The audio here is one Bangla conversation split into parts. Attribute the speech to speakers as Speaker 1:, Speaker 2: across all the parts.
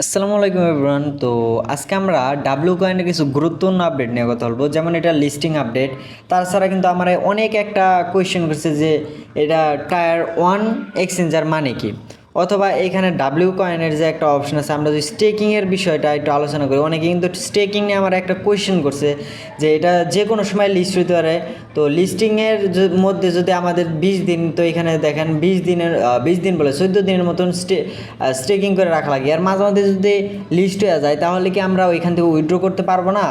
Speaker 1: আসসালামু আলাইকুম এভরান তো আজকে আমরা ডাব্লিউ কয়েনের কিছু গুরুত্বপূর্ণ আপডেট নিয়ে কথা বলব। যেমন এটা লিস্টিং আপডেট তাছাড়া কিন্তু আমার অনেক একটা কোয়েশ্চেন করছে যে এটা টায়ার ওয়ান এক্সচেঞ্জার মানে কি? অথবা এখানে ডাব্লিউ কয়েনের যে একটা অপশন আছে, আমরা যদি স্টেকিংয়ের বিষয়টা একটু আলোচনা করি, অনেকে কিন্তু স্টেকিং নিয়ে আমার একটা কোয়েশ্চেন করছে, যে এটা যে কোনো সময় লিস্ট হতে পারে। তো লিস্টিংয়ের মধ্যে যদি আমাদের বিশ দিন, তো এখানে দেখেন বিশ দিনের বিশ দিন বলে চোদ্দ দিনের মতন স্টে স্টেকিং করে রাখা লাগে। আর মাঝে মাঝে যদি লিস্ট হয়ে যায়, তাহলে কি আমরা ওইখান থেকে উইথড্র করতে পারব না?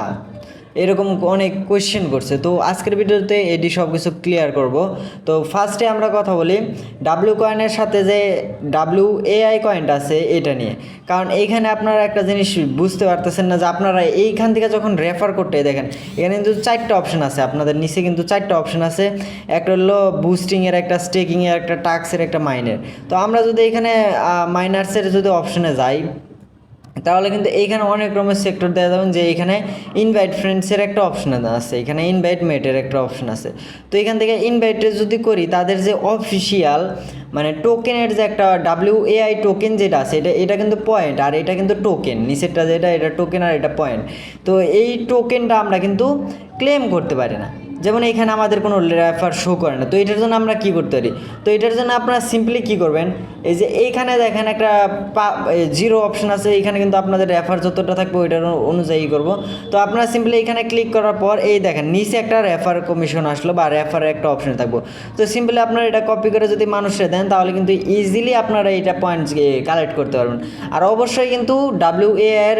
Speaker 1: এরকম অনেক কোয়েশ্চেন করছে। তো আজকের ভিডিওতে এটি সব কিছু ক্লিয়ার করব। তো ফার্স্টে আমরা কথা বলি ডাব্লিউ কয়েনের সাথে যে ডাব্লিউ এআই কয়েনটা আছে, এটা নিয়ে। কারণ এইখানে আপনারা একটা জিনিস বুঝতে পারতেছেন না যে আপনারা এইখান থেকে যখন রেফার করতে দেখেন, এখানে কিন্তু চারটা অপশন আছে। আপনাদের নিচে কিন্তু চারটা অপশন আছে। একটা হলো বুস্টিংয়ের একটা স্টেকিংয়ের একটা টাক্সের একটা মাইনের তো আমরা যদি এখানে মাইনার্সের যদি অপশনে যাই তাহলে কিন্তু এইখানে অনেক রকমের সেক্টর দেওয়া যাবেন যে এখানে ইনভাইট ফ্রেন্ডসের একটা অপশন আছে, এখানে ইনভাইট মেটের একটা অপশন আছে। তো এখান থেকে ইনভাইটে যদি করি, তাদের যে অফিসিয়াল মানে টোকেনের যে একটা ডাব্লিউ এআই টোকেন যেটা আছে, এটা এটা কিন্তু পয়েন্ট আর এটা কিন্তু টোকেন নিচেরটা যেটা, এটা টোকেন আর এটা পয়েন্ট তো এই টোকেনটা আমরা কিন্তু ক্লেম করতে পারি না। যেমন এখানে আমাদের কোনো রেফার শো করে না। তো এটার জন্য আমরা কি করতে পারি? তো এটার জন্য আপনারা সিম্পলি কি করবেন? এই যে এইখানে দেখেন একটা জিরো অপশন আছে। এইখানে কিন্তু আপনাদের রেফার যতটা থাকবে ওইটার অনুযায়ী করব। তো আপনারা সিম্পলি এখানে ক্লিক করার পর এই দেখেন, নিচে একটা রেফার কমিশন আসলো বা রেফারের একটা অপশন থাকব। তো সিম্পলি আপনারা এটা কপি করে যদি মানুষে দেন, তাহলে কিন্তু ইজিলি আপনারা এটা পয়েন্টস কালেক্ট করতে পারবেন। আর অবশ্যই কিন্তু ডাব্লিউ এ এর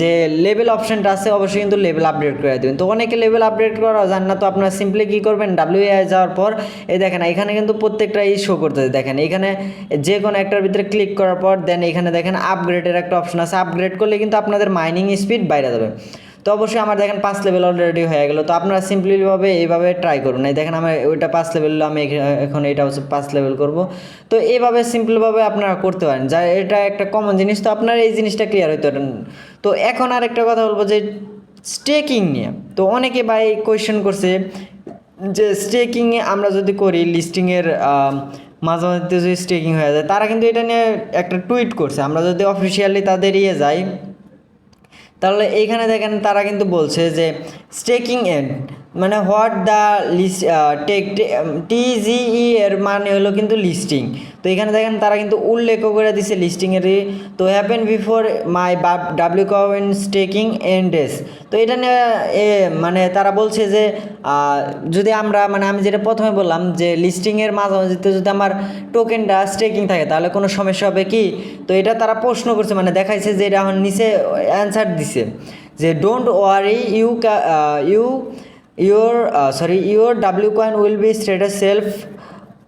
Speaker 1: যে লেভেল অপশনটা আছে, অবশ্যই কিন্তু লেভেল আপডেট করে দেবেন। তো অনেকে লেভেল আপডেট করা যান না, তো আপনারা সিম্পলি কী করবেন ডাব্লিউ আই যাওয়ার পর, এই দেখেন, এখানে কিন্তু প্রত্যেকটা ই শো করতেছে, দেখেন, এখানে যে কোনো একটার ভিতরে ক্লিক করার পর দেন এখানে দেখেন আপগ্রেডের একটা অপশন আছে। আপগ্রেড করলে কিন্তু আপনাদের মাইনিং স্পিড বাইরে যাবে। তো অবশ্যই আমার দেখেন পাঁচ লেভেল অলরেডি হয়ে গেলো। তো আপনারা সিম্পলিভাবে এইভাবে ট্রাই করুন। এই দেখেন আমার ওইটা পাঁচ লেভেল আমি এখন এটা হচ্ছে পাঁচ লেভেল করব। তো এইভাবে সিম্পলভাবে আপনারা করতে পারেন। যা এটা একটা কমন জিনিস, তো আপনার এই জিনিসটা ক্লিয়ার হইতে পারেন তো এখন আর একটা কথা বলব যে স্টেকিং নিয়ে। তো অনেকে ভাই কোয়েশ্চেন করছে যে স্টেকিংয়ে আমরা যদি করি লিস্টিংয়ের মাঝে মাঝে যদি স্টেকিং হয়ে যায়, তারা কিন্তু এটা নিয়ে একটা টুইট করছে। আমরা যদি অফিসিয়ালি তাদের ইয়ে যাই তাহলে এইখানে দেখেন তারা কিন্তু বলছে যে স্টেকিং এন্ড মানে what the list take TGE এর মানে হলো কিন্তু লিস্টিং তো এখানে দেখেন তারা কিন্তু উল্লেখ করে দিছে লিস্টিংয়ের তো হ্যাপেন বিফোর মাই বাপ ডাব্লিউ কয়েন স্টেকিং এন্ডেস তো এটা নিয়ে মানে তারা বলছে যে যদি আমরা মানে আমি যেটা প্রথমে বললাম যে লিস্টিংয়ের মাঝামাঝিতে যদি আমার টোকেনটা স্টেকিং থাকে, তাহলে কোনো সমস্যা হবে কি? তো এটা তারা প্রশ্ন করছে মানে দেখাইছে যে এটা এখন নিচে অ্যান্সার দিছে। যে don't worry you you your uh, sorry your w coin will be status self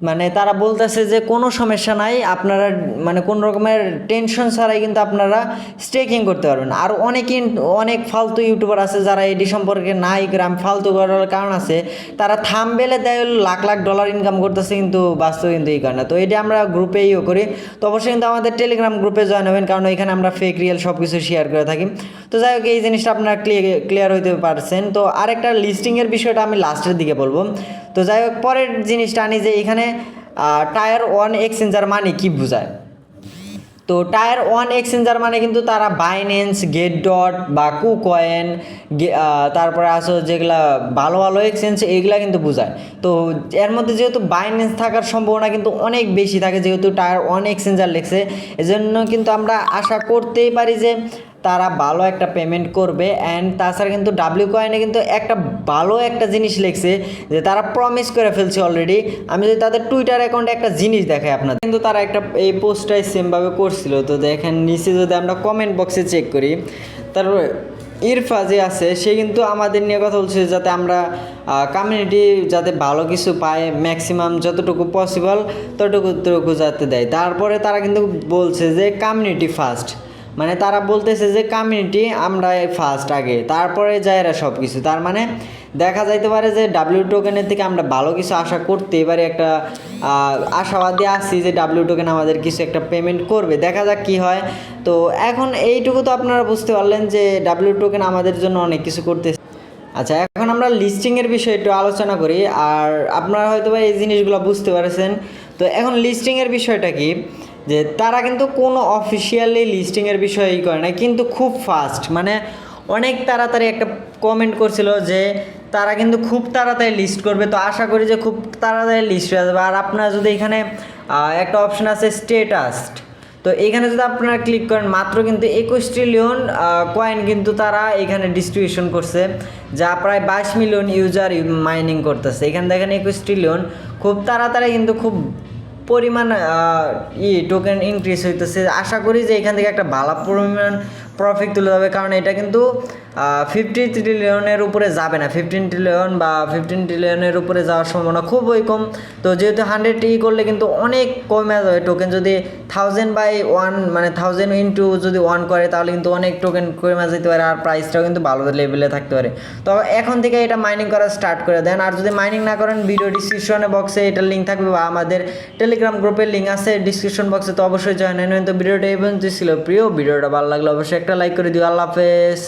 Speaker 1: মানে তারা বলতেছে যে কোনো সমস্যা নাই, আপনারা মানে কোনো রকমের টেনশন ছাড়াই কিন্তু আপনারা স্টেকিং করতে পারবেন। আর অনেকেই অনেক ফালতু ইউটিউবার আছে যারা এটি সম্পর্কে নাই, গ্রাম ফালতু করার কারণ আছে, তারা থামবেলে দেয় হলো লাখ লাখ ডলার ইনকাম করতেছে কিন্তু বাস্তব কিন্তু এই কারণে। তো এটি আমরা গ্রুপে ইয়ে করি। তো অবশ্যই কিন্তু আমাদের টেলিগ্রাম গ্রুপে জয়েন হবেন, কারণ এখানে আমরা ফেক রিয়েল সব কিছু শেয়ার করে থাকি। তো যাই হোক, এই জিনিসটা আপনারা ক্লিয়ার হইতে পারছেন। তো আরেকটা লিস্টিংয়ের বিষয়টা আমি লাস্টের দিকে বলব। তো যাই হোক, পরের জিনিসটা আনি যে এখানে টায়ার ওয়ান এক্সচেঞ্জার মানে কি বোঝায়? তো টায়ার ওয়ান এক্সচেঞ্জার মানে কিন্তু তারা বাইন্যান্স গেট ডট বা কুকয়েন তারপরে আসো যেগুলা ভালো ভালো এক্সচেঞ্জ এইগুলা কিন্তু বোঝায়। তো এর মধ্যে যেহেতু বাইন্যান্স থাকার সম্ভাবনা কিন্তু অনেক বেশি থাকে, যেহেতু টায়ার ওয়ান এক্সচেঞ্জার লেখছে, এজন্য কিন্তু আমরা আশা করতেই পারি যে তারা ভালো একটা পেমেন্ট করবে অ্যান্ড তাছাড়া কিন্তু ডাব্লিউ কয়েনে কিন্তু একটা ভালো একটা জিনিস লিখছে যে তারা প্রমিস করে ফেলছে অলরেডি আমি যদি তাদের টুইটার অ্যাকাউন্টে একটা জিনিস দেখাই আপনাদের। কিন্তু তারা একটা এই পোস্টটাই সেমভাবে করছিল। তো দেখেন, নিচে যদি আমরা কমেন্ট বক্সে চেক করি তারপর ইরফা যে আছে, সে কিন্তু আমাদের নিয়ে কথা বলছে যাতে আমরা কমিউনিটি যাতে ভালো কিছু পায় ম্যাক্সিমাম যতটুকু পসিবল ততটুকু যাতে দেয়। তারপরে তারা কিন্তু বলছে যে কমিউনিটি ফার্স্ট মানে তারা বলতেছে যে কমিউনিটি আমরা ফার্স্ট আগে, তারপরে যায় এরা সব কিছু তার মানে দেখা যাইতে পারে যে ডাব্লিউ টোকেনের থেকে আমরা ভালো কিছু আশা করতে পারি, একটা আশাবাদী আছি যে ডাব্লিউ টোকেন আমাদের কিছু একটা পেমেন্ট করবে। দেখা যাক কি হয়। তো এখন এইটুকু তো আপনারা বুঝতে পারলেন যে ডাব্লিউ টোকেন আমাদের জন্য অনেক কিছু করতে আচ্ছা এখন আমরা লিস্টিংয়ের বিষয়ে একটু আলোচনা করি। আর আপনারা হয়তো এই জিনিসগুলো বুঝতে পারছেন। তো এখন লিস্টিংয়ের বিষয়টা কি? যে তারা কিন্তু কোনো অফিসিয়ালি লিস্টিংয়ের বিষয়ে ই করে না কিন্তু খুব ফাস্ট মানে অনেক তাড়াতাড়ি একটা কমেন্ট করছিল যে তারা কিন্তু খুব তাড়াতাড়ি লিস্ট করবে, তো আশা করি যে খুব তাড়াতাড়ি লিস্ট হয়ে যাবে। আর আপনারা যদি এখানে একটা অপশন আছে স্টেটাস তো এখানে যদি আপনারা ক্লিক করেন, মাত্র কিন্তু একুশ ট্রিলিয়ন কয়েন কিন্তু তারা এখানে ডিস্ট্রিবিউশন করছে, যা প্রায় বাইশ মিলিয়ন ইউজার মাইনিং করতেছে। এখানে দেখেন একুশ ট্রিলিয়ন খুব তাড়াতাড়ি কিন্তু খুব পরিমাণ ই টোকেন ইনক্রিজ হইতেছে। আশা করি যে এখান থেকে একটা ভালো পরিমাণ প্রফিট তুলে যাবে, কারণ এটা কিন্তু ফিফটি ট্রিলিয়নের উপরে যাবে না। ফিফটিন ট্রিলিয়ন বা ফিফটিন ট্রিলিয়নের উপরে যাওয়ার সম্ভাবনা খুবই কম। তো যেহেতু হান্ড্রেড ই করলে কিন্তু অনেক কমে যাবে টোকেন যদি থাউজেন্ড বাই ওয়ান মানে থাউজেন্ড ইন্টু যদি ওয়ান করে, তাহলে কিন্তু অনেক টোকেন কমে যেতে পারে আর প্রাইসটাও কিন্তু ভালো লেভেলে থাকতে পারে। তো এখন থেকে এটা মাইনিং করা স্টার্ট করে দেন। আর যদি মাইনিং না করেন ভিডিও ডিসক্রিপশনে বক্সে এটার লিঙ্ক থাকবে বা আমাদের টেলিগ্রাম গ্রুপের লিঙ্ক আছে ডিসক্রিপশন বক্সে তো অবশ্যই জয়েন হয়ে তো ভিডিওটা এই পর্যন্ত ছিল। প্রিয় ভিডিওটা ভালো লাগলে অবশ্যই একটা লাইক করে দিও। আল্লাহ হাফেজ।